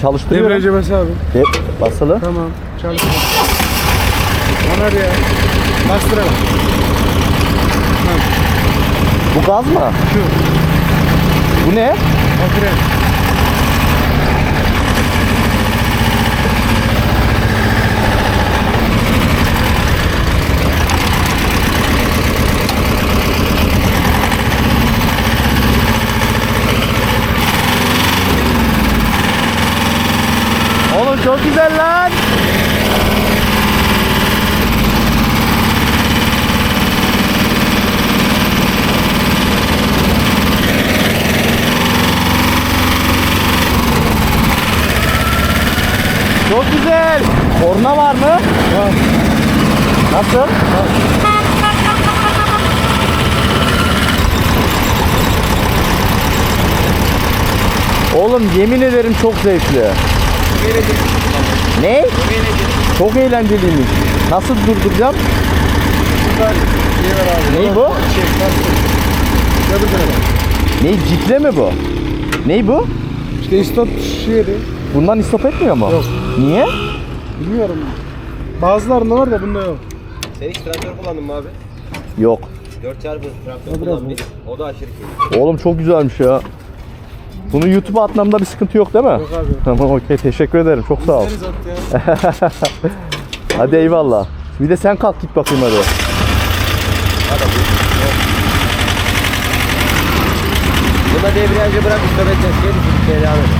çalıştırıyorum. Debriyajı bas abi. De basılı. Tamam. Çalış. Onar ya. Bastıralım. Bu gaz mı? Şu. Bu ne? O çok güzel lan. Çok güzel. Korna var mı? Var. Nasıl? Oğlum yemin ederim çok zevkli. Ne? Çok eğlenceliymiş. Nasıl durduracağım? Süper. İyi ver abi. Ney bu? Şey, bastır. Gördün mü? Ne cikle mi bu? Ney bu? İşte istop şiiri. Bundan istop etmiyor mu? Yok. Niye? Bilmiyorum. Bazılarında var da bunda yok. Sen hiç traktör kullandın mı abi? Yok. 4 çarpı traktör kullandım. O da aşırı keyifli. Oğlum çok güzelmiş ya. Bunu YouTube'a atmamda bir sıkıntı yok değil mi? Yok abi. Tamam okey teşekkür ederim çok sağ ol. Hadi eyvallah. Bir de sen kalk git bakayım hadi. Buna debriyajı bırak edeceğiz. Gel bir şey devam edelim.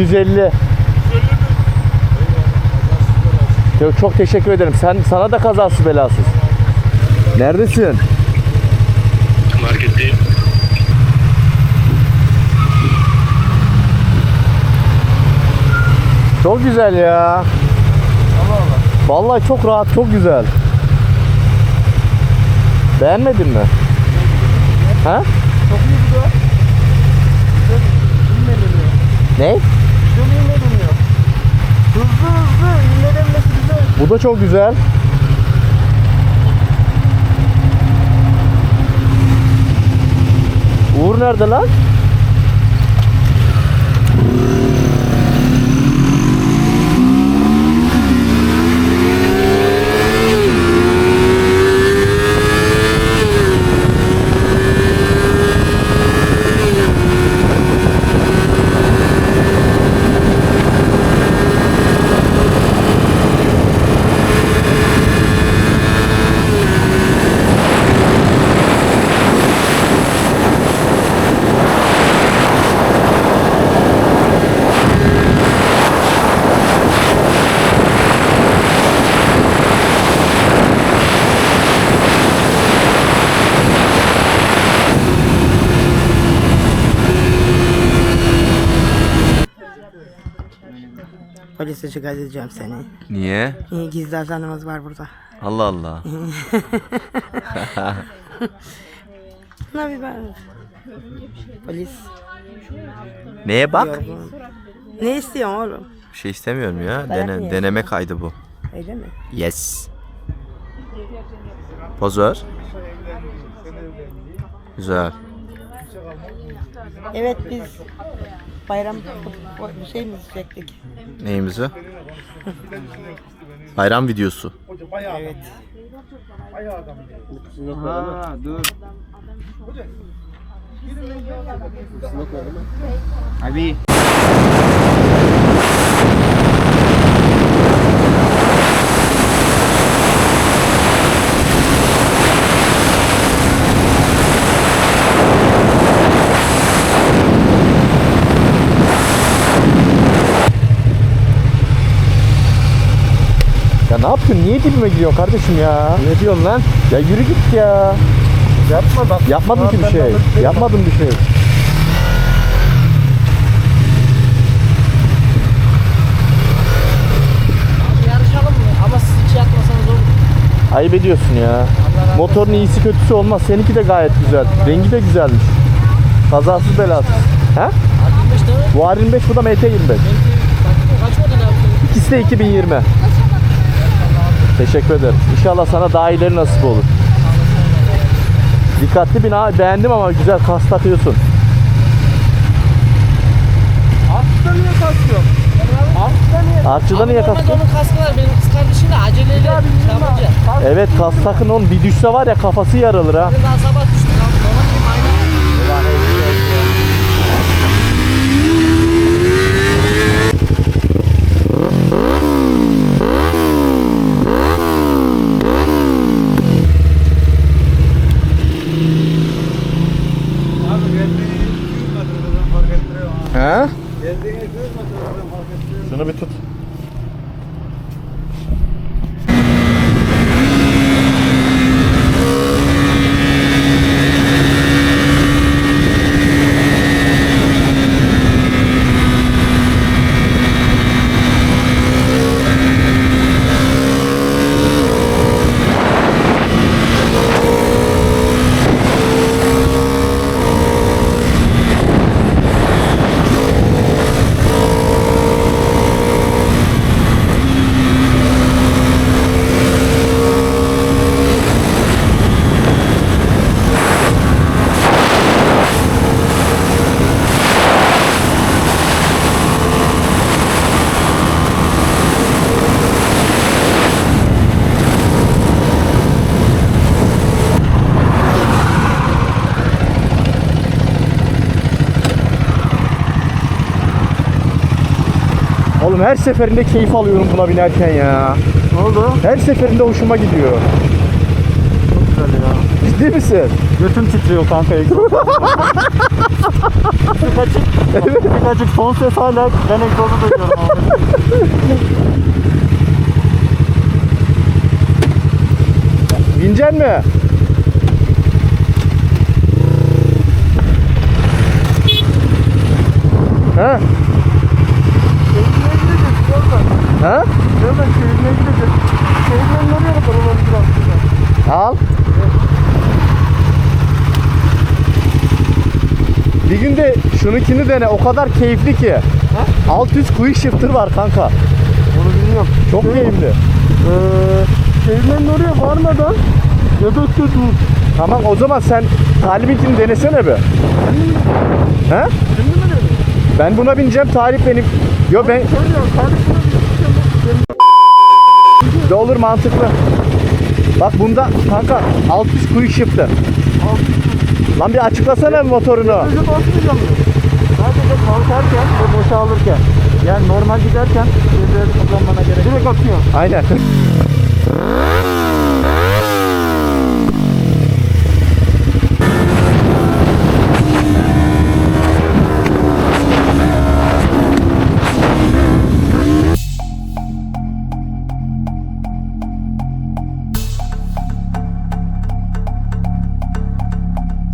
250. Çok, çok teşekkür ederim. Sen sana da kazasız belasız. Neredesin? Marketteyim. Çok güzel ya. Vallahi çok rahat, çok güzel. Beğenmedin mi? Ha? Çok iyi bu da. Güzel. Ne? Hızlı hızlı inme dönmesi güzel. Bu da çok güzel. Uğur nerede lan? Polise şikayet edeceğim seni. Niye? İyi, Gizli ajanımız var burada. Allah Allah. Bir bak. Polis. Neye bak? Yorgun. Ne istiyorsun oğlum? Bir şey istemiyorum ya. Dayak yedin? deneme kaydı bu. Öyle mi? Yes. Pozör. Güzel. Evet biz bayram bir şey mi çektik? Neyimiz o? Bayram videosu. Evet. Ha dur. Abi. Yapıyorsun? Niye dibime giriyorsun kardeşim ya? Ne diyorsun lan? Ya yürü git ya. Yapma bak. Yapmadım ki bir şey. Yapmadım bir şey. Yarışalım mı? Ama siz hiç yatmasanız olur. Ayıp ediyorsun ya. Motorun iyisi kötüsü olmaz. Seninki de gayet güzel. Rengi de güzelmiş. Kazasız belasız. He? Hadi 25 tane. Bu R25 bu da MT25. Belki kaç model İkisi de 2020. Teşekkür ederim. İnşallah sana daha iyileri nasip olur. Dikkatli bin abi. Beğendim ama güzel kas takıyorsun. Altta niye kasıyor? Altta niye? Artçıda niye kas? Normalde onun kaskı var. Benim kız kardeşim de aceleyle yapınca. Evet kas takın oğlum bir düşse var ya kafası yarılır ha. Ben daha sabah düştüm. Şunu bir tut. Oğlum her seferinde keyif alıyorum buna binerken ya. Ne oldu? Her seferinde hoşuma gidiyor. Çok güzel ya. Ciddi misin? Götüm titriyor kanka. Tık açık. Tık açık. Son ses hala ben egzozu duyuyorum abi. Binecek mi? Ha? Ha? Oradan şehirine gideceğiz. Şehirden nereye kadar olabilir aslında? Al. Bir günde şununkini dene. O kadar keyifli ki. Alt üst quick shifter var kanka. Onu bilmiyorum. Çok keyifli. Ee, şehirlerin oraya varmadan Göbekte dur. Tamam o zaman sen Talip'inkini denesene be. He? Şimdi mi dedin? Ben buna bineceğim. Talip benim. Yo ben ya. Kardeşine bir de olur mantıklı. Bak bunda kanka alt üst quick shifter. Lan bir açıklasana motorunu. Basmayacağım. Sadece kalkarken ve boşalırken. Yani normal giderken şeyleri kullanmana gerek Direkt atıyor. Aynen.